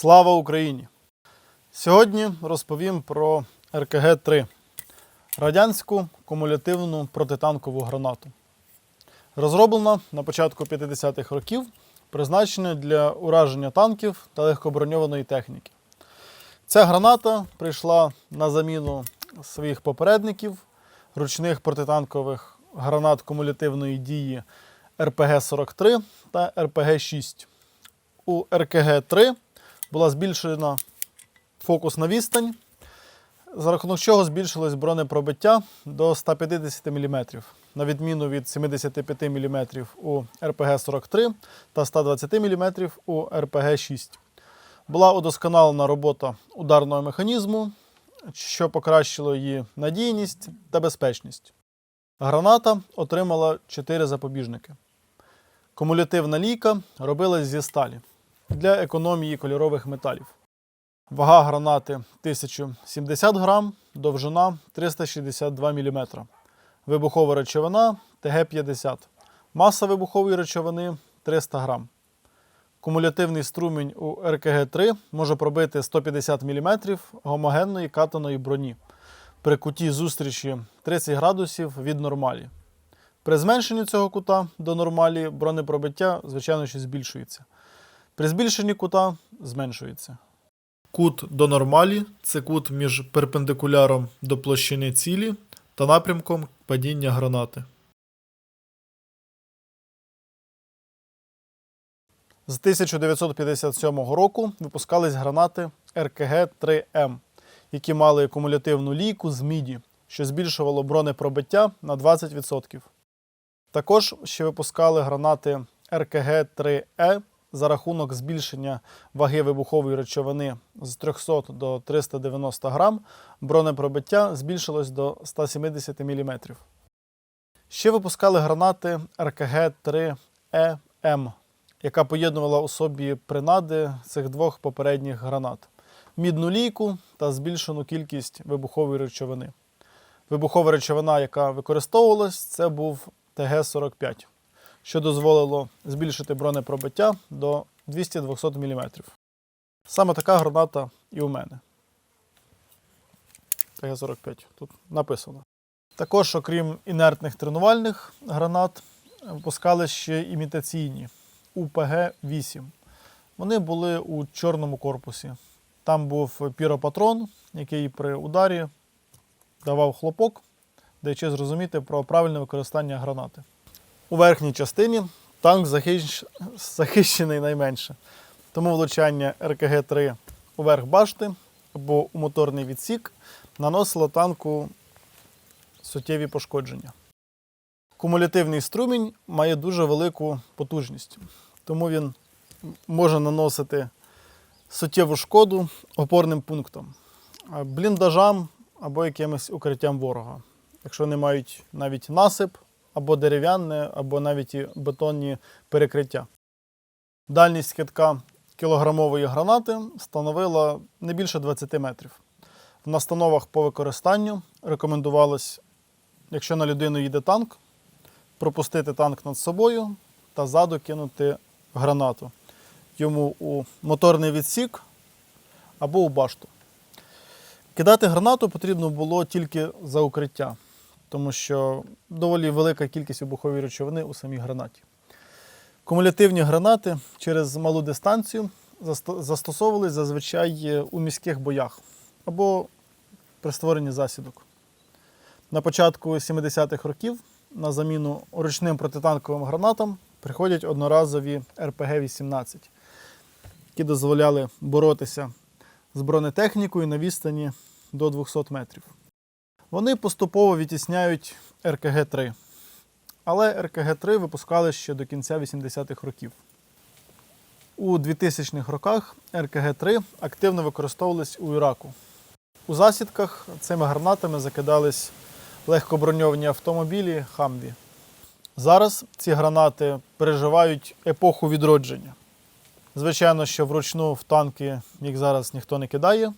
Слава Україні! Сьогодні розповім про РКГ-3 радянську кумулятивну протитанкову гранату. Розроблена на початку 50-х років, призначена для ураження танків та легкоброньованої техніки. Ця граната прийшла на заміну своїх попередників, ручних протитанкових гранат кумулятивної дії РПГ-43 та РПГ-6. У РКГ-3 була збільшена фокусна відстань, за рахунок чого збільшилось бронепробиття до 150 мм, на відміну від 75 мм у РПГ-43 та 120 мм у РПГ-6. Була удосконалена робота ударного механізму, що покращило її надійність та безпечність. Граната отримала 4 запобіжники. Кумулятивна лійка робилась зі сталі для економії кольорових металів. Вага гранати 1070 грам, довжина 362 мм. Вибухова речовина ТГ-50. Маса вибухової речовини 300 грам. Кумулятивний струмінь у РКГ-3 може пробити 150 мм гомогенної катаної броні при куті зустрічі 30 градусів від нормалі. При зменшенні цього кута до нормалі бронепробиття, звичайно, що збільшується. При збільшенні кута зменшується. Кут до нормалі це кут між перпендикуляром до площини цілі та напрямком падіння гранати. З 1957 року випускались гранати РКГ-3М, які мали кумулятивну лійку з міді, що збільшувало бронепробиття на 20%. Також ще випускали гранати РКГ-3Е за рахунок збільшення ваги вибухової речовини з 300 до 390 грам, бронепробиття збільшилось до 170 мм. Ще випускали гранати РКГ-3ЕМ, яка поєднувала у собі принади цих двох попередніх гранат: мідну лійку та збільшену кількість вибухової речовини. Вибухова речовина, яка використовувалась, це був ТГ-45 що дозволило збільшити бронепробиття до 200-200 мм. Саме така граната і у мене. ТГ-45 тут написано. Також, окрім інертних тренувальних гранат, випускали ще імітаційні УПГ-8. Вони були у чорному корпусі. Там був піропатрон, який при ударі давав хлопок, даючи зрозуміти про правильне використання гранати. У верхній частині танк захищений найменше. Тому влучання РКГ-3 у верх башти або у моторний відсік наносило танку суттєві пошкодження. Кумулятивний струмінь має дуже велику потужність, тому він може наносити суттєву шкоду опорним пунктам, бліндажам або якимось укриттям ворога, якщо не мають навіть насип або дерев'яне, або навіть і бетонні перекриття. Дальність китка кілограмової гранати становила не більше 20 метрів. В настановах по використанню рекомендувалось, якщо на людину їде танк, пропустити танк над собою та ззаду кинути гранату йому у моторний відсік або у башту. Кидати гранату потрібно було тільки за укриття тому що доволі велика кількість вибухової речовини у самій гранаті. Кумулятивні гранати через малу дистанцію застосовувались зазвичай у міських боях або при створенні засідок. На початку 70-х років на заміну ручним протитанковим гранатам приходять одноразові РПГ-18, які дозволяли боротися з бронетехнікою на відстані до 200 метрів. Вони поступово відтісняють РКГ-3. Але РКГ-3 випускали ще до кінця 80-х років. У 2000-х роках РКГ-3 активно використовувались у Іраку. У засідках цими гранатами закидались легкоброньовані автомобілі Хамві. Зараз ці гранати переживають епоху відродження. Звичайно, що вручну в танки їх зараз ніхто не кидає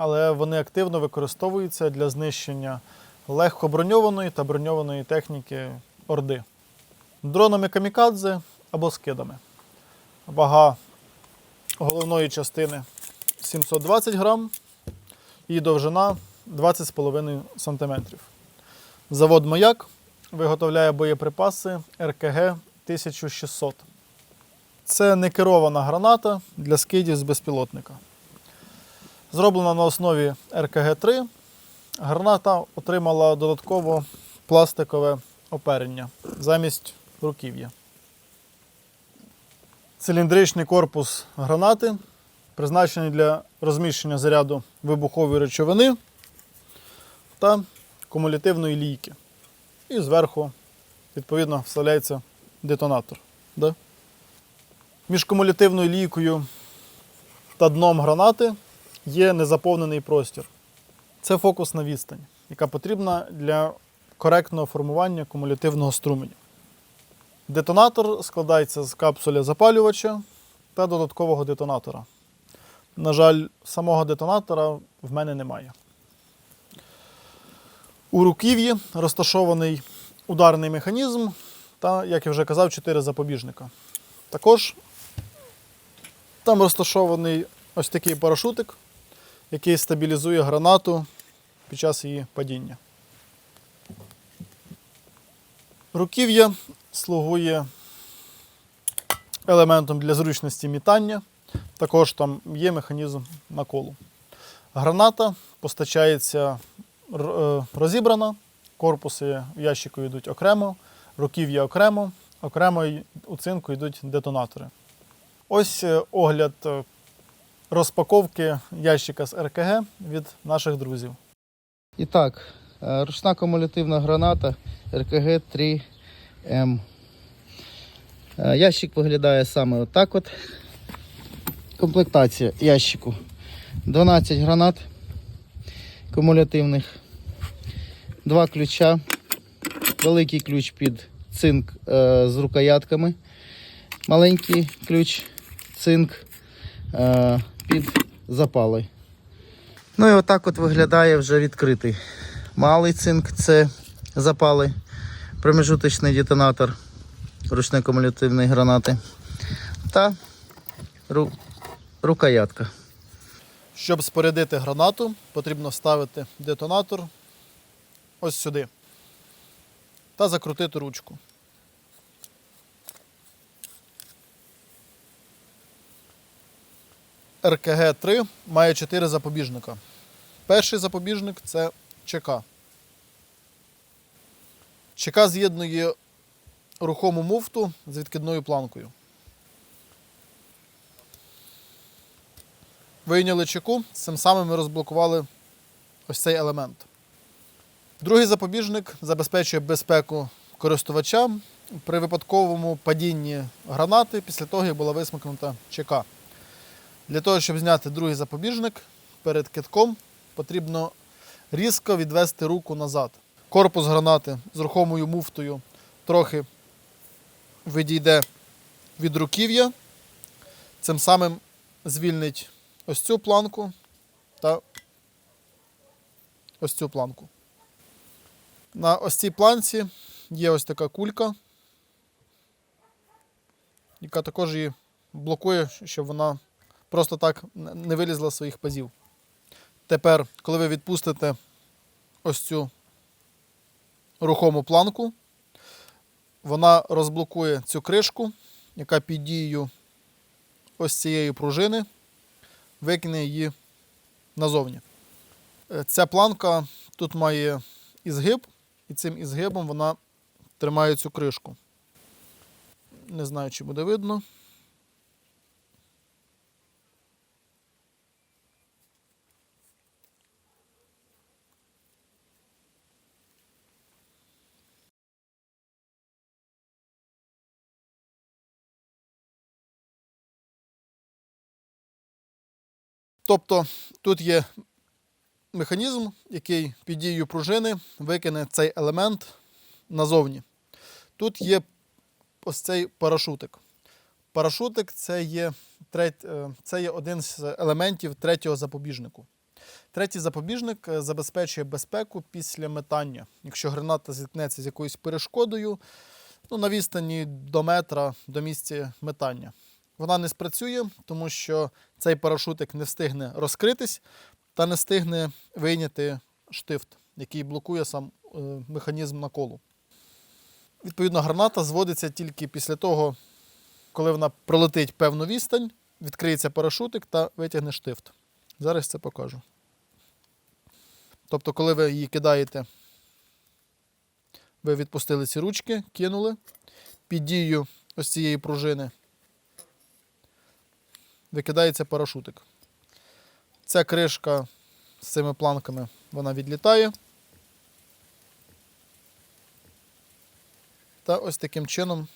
але вони активно використовуються для знищення легкоброньованої та броньованої техніки Орди. Дронами камікадзе або скидами. Вага головної частини 720 грам і довжина 20,5 см. Завод Маяк виготовляє боєприпаси РКГ 1600. Це не керована граната для скидів з безпілотника. Зроблена на основі РКГ-3. Граната отримала додатково пластикове оперення замість руків'я. Циліндричний корпус гранати призначений для розміщення заряду вибухової речовини та кумулятивної лійки. І зверху, відповідно, вставляється детонатор. Між кумулятивною лійкою та дном гранати є незаповнений простір. Це фокусна відстань, яка потрібна для коректного формування кумулятивного струменю. Детонатор складається з капсуля запалювача та додаткового детонатора. На жаль, самого детонатора в мене немає. У руків'ї розташований ударний механізм та, як я вже казав, 4 запобіжника. Також там розташований ось такий парашутик, який стабілізує гранату під час її падіння. Руків'я слугує елементом для зручності мітання. Також там є механізм наколу. Граната постачається е, розібрана, корпуси в ящику йдуть окремо, руків'я окремо, окремо у цинку йдуть детонатори. Ось е, огляд е, розпаковки ящика з РКГ від наших друзів. І так, е, ручна кумулятивна граната РКГ 3М. Е, Ящик виглядає саме отак от. Комплектація ящику. 12 гранат кумулятивних, два ключа, великий ключ під цинк е, з рукоятками, маленький ключ цинк е, під запали. Ну і отак от виглядає вже відкритий. Малий цинк це запали, промежуточний детонатор ручної кумулятивної гранати та ру- рукоятка. Щоб спорядити гранату, потрібно вставити детонатор ось сюди та закрутити ручку. РКГ-3 має 4 запобіжника. Перший запобіжник це ЧК. ЧК з'єднує рухому муфту з відкидною планкою. Вийняли чеку, цим самим ми розблокували ось цей елемент. Другий запобіжник забезпечує безпеку користувача при випадковому падінні гранати після того, як була висмикнута чека. Для того, щоб зняти другий запобіжник перед китком, потрібно різко відвести руку назад. Корпус гранати з рухомою муфтою трохи відійде від руків'я, цим самим звільнить ось цю планку та ось цю планку. На ось цій планці є ось така кулька, яка також її блокує, щоб вона просто так не вилізла з своїх пазів. Тепер, коли ви відпустите ось цю рухому планку, вона розблокує цю кришку, яка під дією ось цієї пружини викине її назовні. Е, Ця планка тут має ізгиб, і цим ізгибом вона тримає цю кришку. Не знаю, чи буде видно. Тобто тут є механізм, який під дією пружини викине цей елемент назовні. Тут є ось цей парашутик. Парашутик це є, трет- е, це є один з елементів третього запобіжнику. Третій запобіжник е, забезпечує безпеку після метання. Якщо граната зіткнеться з якоюсь перешкодою, ну, на відстані до метра до місця метання. Вона не спрацює, тому що цей парашутик не встигне розкритись та не встигне вийняти штифт, який блокує сам е, механізм наколу. Відповідно, граната зводиться тільки після того, коли вона пролетить певну відстань, відкриється парашутик та витягне штифт. Зараз це покажу. Тобто, коли ви її кидаєте, ви відпустили ці ручки, кинули під дією ось цієї пружини. Викидається парашутик. Ця кришка з цими планками вона відлітає. Та ось таким чином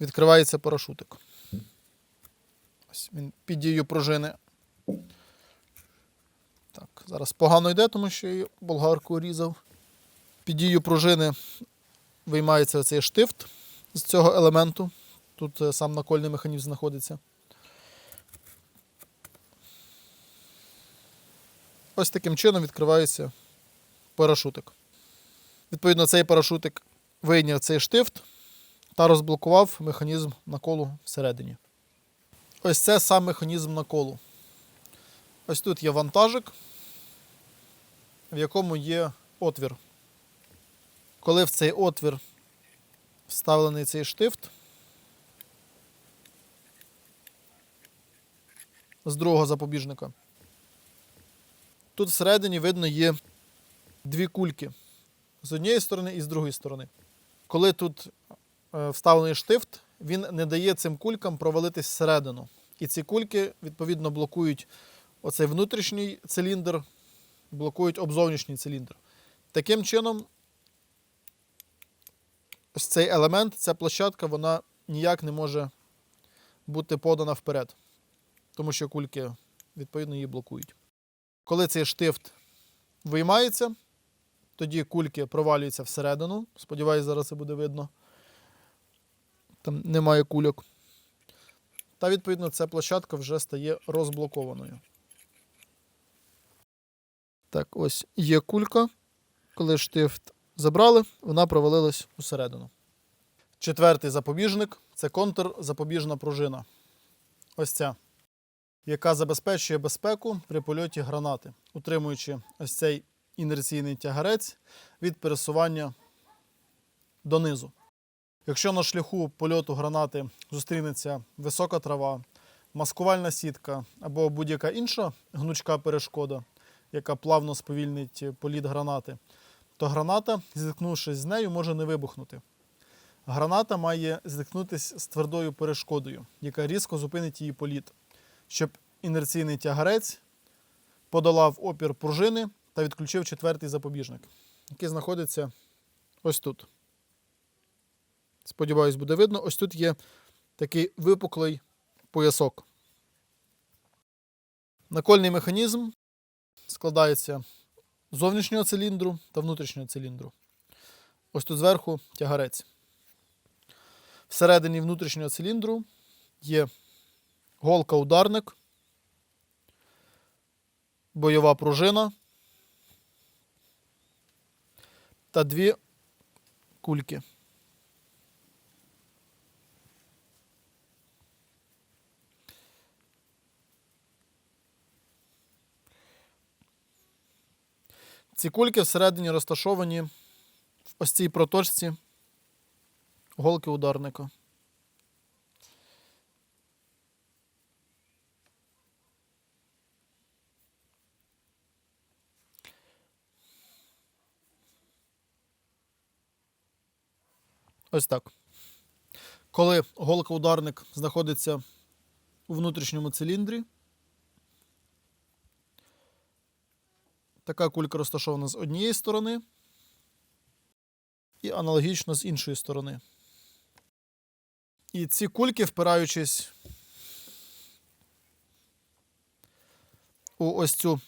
відкривається парашутик. Ось він під дією пружини. Так, зараз погано йде, тому що я болгарку різав. Під дією пружини виймається цей штифт з цього елементу. Тут е, сам накольний механізм знаходиться. Ось таким чином відкривається парашутик. Відповідно, цей парашутик вийняв цей штифт та розблокував механізм наколу всередині. Ось це сам механізм наколу. Ось тут є вантажик, в якому є отвір. Коли в цей отвір вставлений цей штифт з другого запобіжника, тут всередині видно є дві кульки з однієї сторони і з другої сторони. Коли тут е, вставлений штифт, він не дає цим кулькам провалитись всередину. І ці кульки, відповідно, блокують оцей внутрішній циліндр, блокують об зовнішній циліндр. Таким чином, ось цей елемент, ця площадка, вона ніяк не може бути подана вперед, тому що кульки, відповідно, її блокують. Коли цей штифт виймається, тоді кульки провалюються всередину. Сподіваюсь, зараз це буде видно. Там немає кульок. Та, відповідно, ця площадка вже стає розблокованою. Так, ось є кулька. Коли штифт забрали, вона провалилась усередину. Четвертий запобіжник це контрзапобіжна пружина. Ось ця, яка забезпечує безпеку при польоті гранати, утримуючи ось цей інерційний тягарець від пересування донизу. Якщо на шляху польоту гранати зустрінеться висока трава, маскувальна сітка або будь-яка інша гнучка перешкода, яка плавно сповільнить політ гранати, то граната, зіткнувшись з нею, може не вибухнути. Граната має зіткнутися з твердою перешкодою, яка різко зупинить її політ, щоб інерційний тягарець подолав опір пружини та відключив четвертий запобіжник, який знаходиться ось тут. Сподіваюсь, буде видно. Ось тут є такий випуклий поясок. Накольний механізм складається зовнішнього циліндру та внутрішнього циліндру. Ось тут зверху тягарець. Всередині внутрішнього циліндру є голка-ударник, бойова пружина та дві кульки. Ці кульки всередині розташовані в ось цій проточці голки ударника. Ось так. Коли голка-ударник знаходиться у внутрішньому циліндрі, така кулька розташована з однієї сторони і аналогічно з іншої сторони. І ці кульки, впираючись у ось цю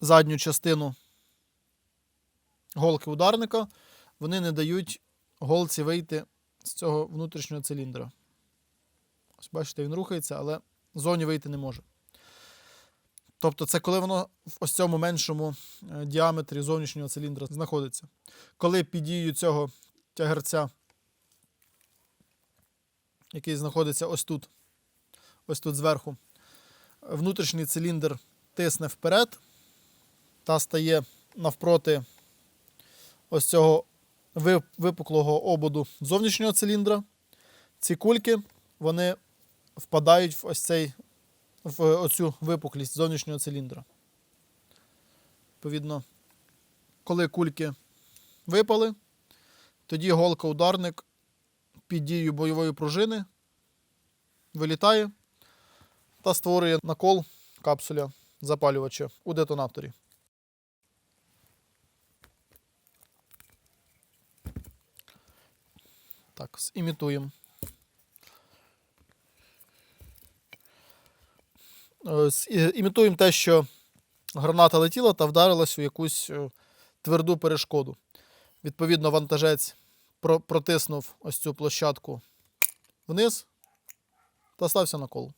задню частину голки ударника, вони не дають голці вийти з цього внутрішнього циліндра. Ось бачите, він рухається, але ззовні вийти не може. Тобто це коли воно в ось цьому меншому е, діаметрі зовнішнього циліндра знаходиться. Коли під дією цього тягарця, який знаходиться ось тут, ось тут зверху, внутрішній циліндр тисне вперед та стає навпроти ось цього випуклого ободу зовнішнього циліндра. Ці кульки вони впадають в ось цей в оцю випуклість зовнішнього циліндра. Відповідно, коли кульки випали, тоді голка-ударник під дією бойової пружини вилітає та створює накол капсуля запалювача у детонаторі. Так, імітуємо. Е, з- і- Імітуємо те, що граната летіла та вдарилась у якусь е, тверду перешкоду. Відповідно, вантажець протиснув ось цю площадку вниз та стався на коло.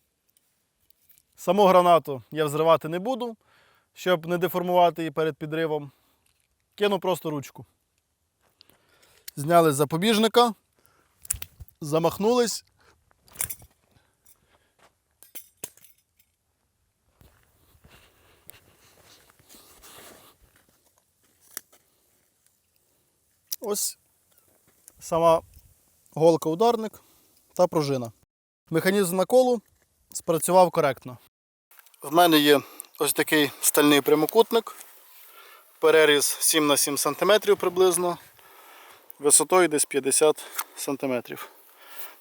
Саму гранату я взривати не буду, щоб не деформувати її перед підривом. Кину просто ручку. Зняли з запобіжника, замахнулись. Ось сама голка-ударник та пружина. Механізм наколу спрацював коректно. В мене є ось такий стальний прямокутник. Переріз 7 на 7 см приблизно. Висотою десь 50 см.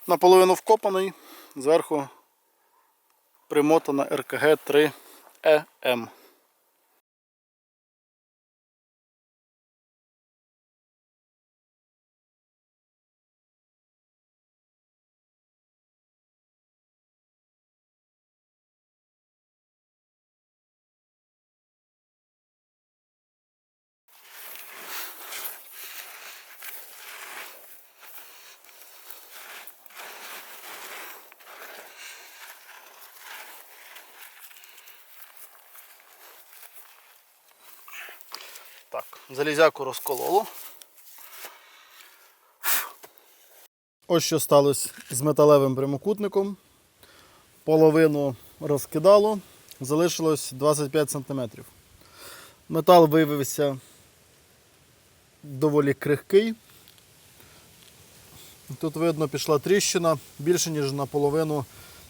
Наполовину вкопаний, зверху примотана РКГ 3 ЕМ. Залізяку розкололо. Ось що сталося з металевим прямокутником. Половину розкидало, залишилось 25 см. Метал виявився доволі крихкий. Тут видно пішла тріщина більше, ніж наполовину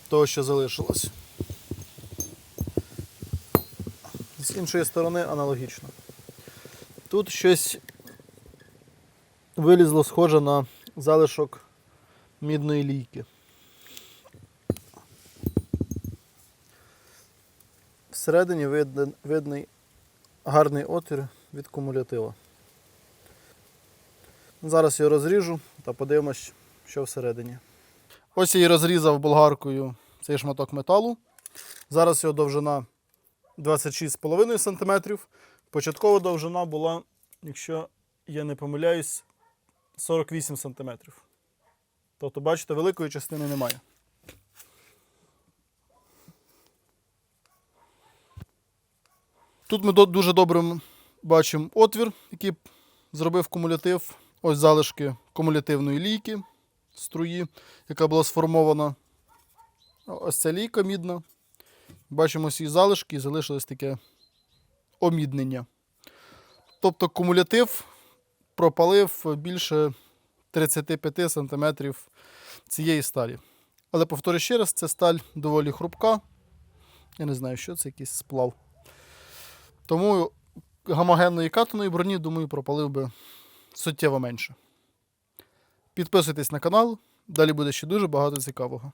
того, що залишилось. З іншої сторони аналогічно. Тут щось вилізло схоже на залишок мідної лійки. Всередині видний гарний отвір від кумулятива. Зараз його розріжу та подивимось, що всередині. Ось я розрізав болгаркою цей шматок металу. Зараз його довжина 26,5 см. Початкова довжина була, якщо я не помиляюсь, 48 см. Тобто, бачите, великої частини немає. Тут ми дуже добре бачимо отвір, який зробив кумулятив. Ось залишки кумулятивної лійки струї, яка була сформована. Ось ця лійка мідна. Бачимо всі залишки і залишилось таке оміднення. Тобто кумулятив пропалив більше 35 см цієї сталі. Але повторю ще раз, ця сталь доволі хрупка. Я не знаю, що це якийсь сплав. Тому гомогенної катаної броні, думаю, пропалив би суттєво менше. Підписуйтесь на канал, далі буде ще дуже багато цікавого.